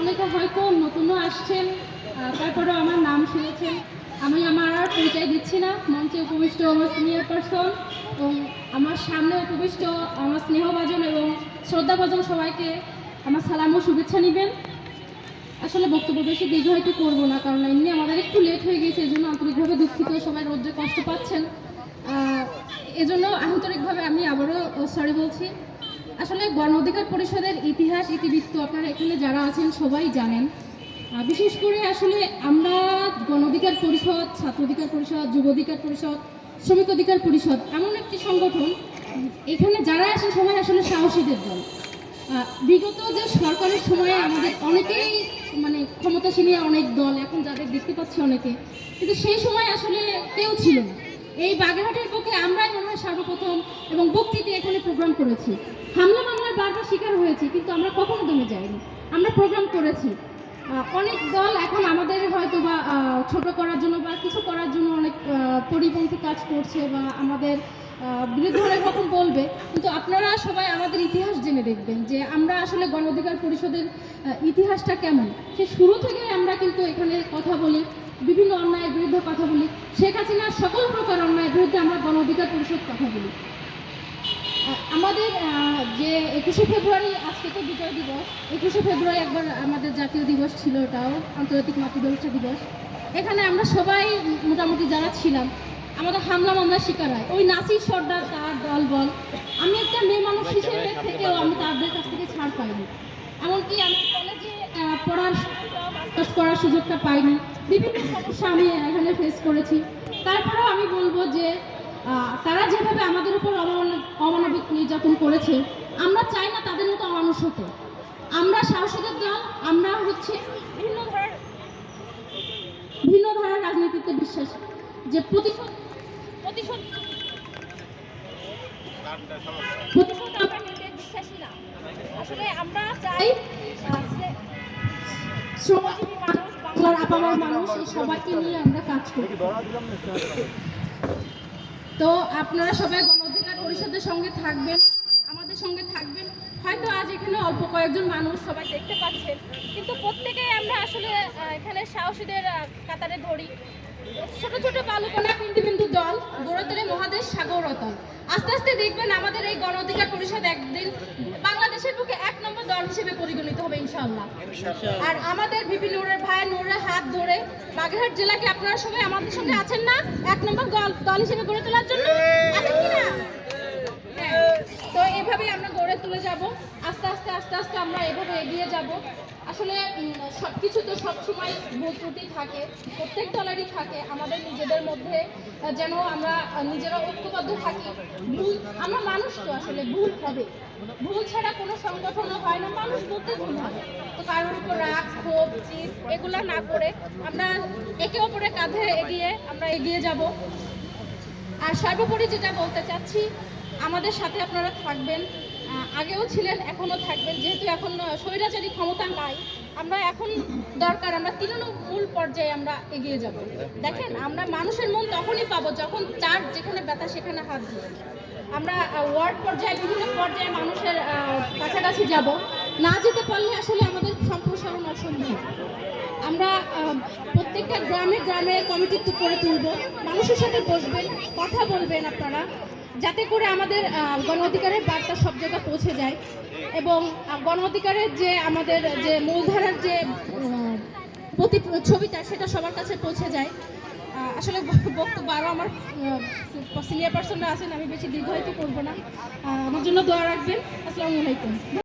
অনেকে হয়তো নতুনও আসছেন তারপরেও আমার নাম শুনেছেন আমি আমার আর পরিচয় দিচ্ছি না। মঞ্চে উপবিষ্ট আমার সিনিয়র পার্সন এবং আমার সামনে উপবিষ্ট আমার স্নেহভাজন এবং শ্রদ্ধাভাজন সবাইকে আমার সালাম ও শুভেচ্ছা নেবেন। আসলে বক্তব্য বেশি হয়তো করব না, কারণ এমনি আমাদের একটু লেট হয়ে গেছে এই জন্য আন্তরিকভাবে দুঃখিত, সবাই রোদ্রে কষ্ট পাচ্ছেন। এজন্য আন্তরিকভাবে আমি আবারও সরি বলছি। আসলে গণ অধিকার পরিষদের ইতিহাস, ইতিবৃত্ত আপনারা এখানে যারা আছেন সবাই জানেন। বিশেষ করে আসলে আমরা গণ অধিকার পরিষদ ছাত্র অধিকার পরিষদ যুব অধিকার পরিষদ শ্রমিক অধিকার পরিষদ এমন একটি সংগঠন, এখানে যারা আছেন সবাই আসলে সাহসীদের দল। বিগত যে সরকারের সময়ে আমাদের অনেকেই মানে ক্ষমতাসীনী অনেক দল, এখন যাদের দেখতে পাচ্ছি অনেকে, কিন্তু সেই সময় আসলে কেউ ছিল না। এই বাগেরহাটের পক্ষে আমরাই মনে হয় সর্বপ্রথম এবং বক্তৃতা এখানে প্রোগ্রাম করেছি। হামলা মামলার বারবার শিকার হয়েছি, কিন্তু আমরা কখনো দমে যাইনি। আমরা প্রোগ্রাম করেছি। অনেক দল এখন আমাদের হয়তো বা ছোট করার জন্য বা কিছু করার জন্য অনেক পরিপন্থী কাজ করছে বা আমাদের বিরুদ্ধে অনেক রকম বলবে। কিন্তু আপনারা সবাই আমাদের ইতিহাস জেনে দেখবেন যে আমরা আসলে গণ অধিকার পরিষদের ইতিহাসটা কেমন। সে শুরু থেকে আমরা কিন্তু এখানে কথা বলি, বিভিন্ন অন্যায়ের বিরুদ্ধে কথা বলি। শেখ হাসিনার সকল প্রকার অন্যায়ের বিরুদ্ধে আমরা গণ অধিকার পরিষদ কথা বলি। আমাদের যে একুশে ফেব্রুয়ারি আজকে তো বিজয় দিবস একুশে ফেব্রুয়ারি একবার আমাদের জাতীয় দিবস ছিল ওটাও আন্তর্জাতিক মাতৃভাষা দিবস। এখানে আমরা সবাই মোটামুটি যারা ছিলাম আমাদের হামলা মামলার শিকার হয়। ওই নাসির সর্দার তার দল বল। আমি একটা মেয়ে মানুষ হিসেবে থেকেও আমি তাদের কাছ থেকে ছাড় পাইনি। এমনকি আমি কলেজে পড়ার করার সুযোগটা পাইনি। বিভিন্ন সমস্যা আমি এখানে ফেস করেছি। তারপরেও আমি বলব যে তারা যেভাবে আমাদের উপর অমানবিক নির্যাতন করেছে আমরা চাই না তাদের মতো অমানুষ হতে। আমরা সাহসীদের দল আমরা হচ্ছে ভিন্ন ধারার ভিন্ন ধারার রাজনীতিতে বিশ্বাসী যে প্রতিশোধ প্রতিশোধ প্রতিশোধ আমরা নিতে বিশ্বাসী না। আসলে আমরা চাই শ্রমজীবী মানুষ বাংলার আপামার মানুষ এই সবাইকে নিয়ে আমরা কাজ করি। তো আপনারা সবাই গণঅধিকার পরিষদের সঙ্গে থাকবেন, আমাদের সঙ্গে থাকবেন। হয়তো আজ এখানে অল্প কয়েকজন মানুষ সবাই দেখতে পাচ্ছেন, কিন্তু প্রত্যেকেই আমরা আসলে এখানে সাহসীদের কাতারে ধরি। ছোট ছোট বালুকণা বিন্দু বিন্দু দল গড়ে তোলে মহাদেশ সাগর অতল আস্তে আস্তে দেখবেন আমাদের এই গণ অধিকার পরিষদ একদিন বাংলাদেশের বুকে এক নম্বর দল হিসেবে পরিগণিত হবে ইনশাআল্লাহ। আর আমাদের বিপি নুরের ভাই নুরের হাত ধরে বাগেরহাট জেলাকে আপনারা সবাই আমাদের সঙ্গে আছেন না? এক নম্বর দল দল হিসেবে গড়ে তোলার জন্য? আছেন কি না? হ্যাঁ। তো এভাবেই আমরা গড়ে তুলে যাব। আস্তে আস্তে আস্তে আস্তে আমরা এভাবে এগিয়ে যাব। আসলে সব কিছু তো সবসময় ভুল ত্রুটি থাকে, প্রত্যেক দলেরই থাকে। আমাদের নিজেদের মধ্যে যেন আমরা নিজেরা ঐক্যবদ্ধ থাকি। ভুল, আমরা মানুষ তো আসলে, ভুল হবে। ভুল ছাড়া কোনো সংগঠনও হয় না, মানুষ বলতে ভুল হবে। তো কারোর উপর রাগ, ক্ষোভ চিত এগুলো না করে আমরা একে অপরের কাঁধে এগিয়ে আমরা এগিয়ে যাব। আর সর্বোপরি যেটা বলতে চাচ্ছি, আমাদের সাথে আপনারা থাকবেন। আগেও ছিলেন, এখনও থাকবেন। যেহেতু এখন স্বৈরাচারী ক্ষমতা নাই, আমরা এখন দরকার, আমরা তৃণমূল পর্যায়ে আমরা এগিয়ে যাব। দেখেন, আমরা মানুষের মন তখনই পাবো যখন চার যেখানে ব্যথা, সেখানে হাত দিই আমরা ওয়ার্ড পর্যায়ে, বিভিন্ন পর্যায়ে মানুষের কাছাকাছি যাব। না যেতে পারলে আসলে আমাদের সম্প্রসারণ অসম্ভব। আমরা প্রত্যেকটা গ্রামে গ্রামে কমিটি করে তুলব, মানুষের সাথে বসবেন, কথা বলবেন আপনারা। যাতে করে আমাদের গণ অধিকারের বার্তা সব জায়গায় পৌঁছে যায় এবং গণ অধিকারের যে আমাদের, যে মূলধারার যে প্রতি, ছবিটা সেটা সবার কাছে পৌঁছে যায়। আসলে বক্তব্য আরও আমার সিনিয়র পার্সনরা আছেন, আমি বেশি দীর্ঘায়িত করব না। আমার জন্য দোয়া রাখবেন। আসসালামু আলাইকুম।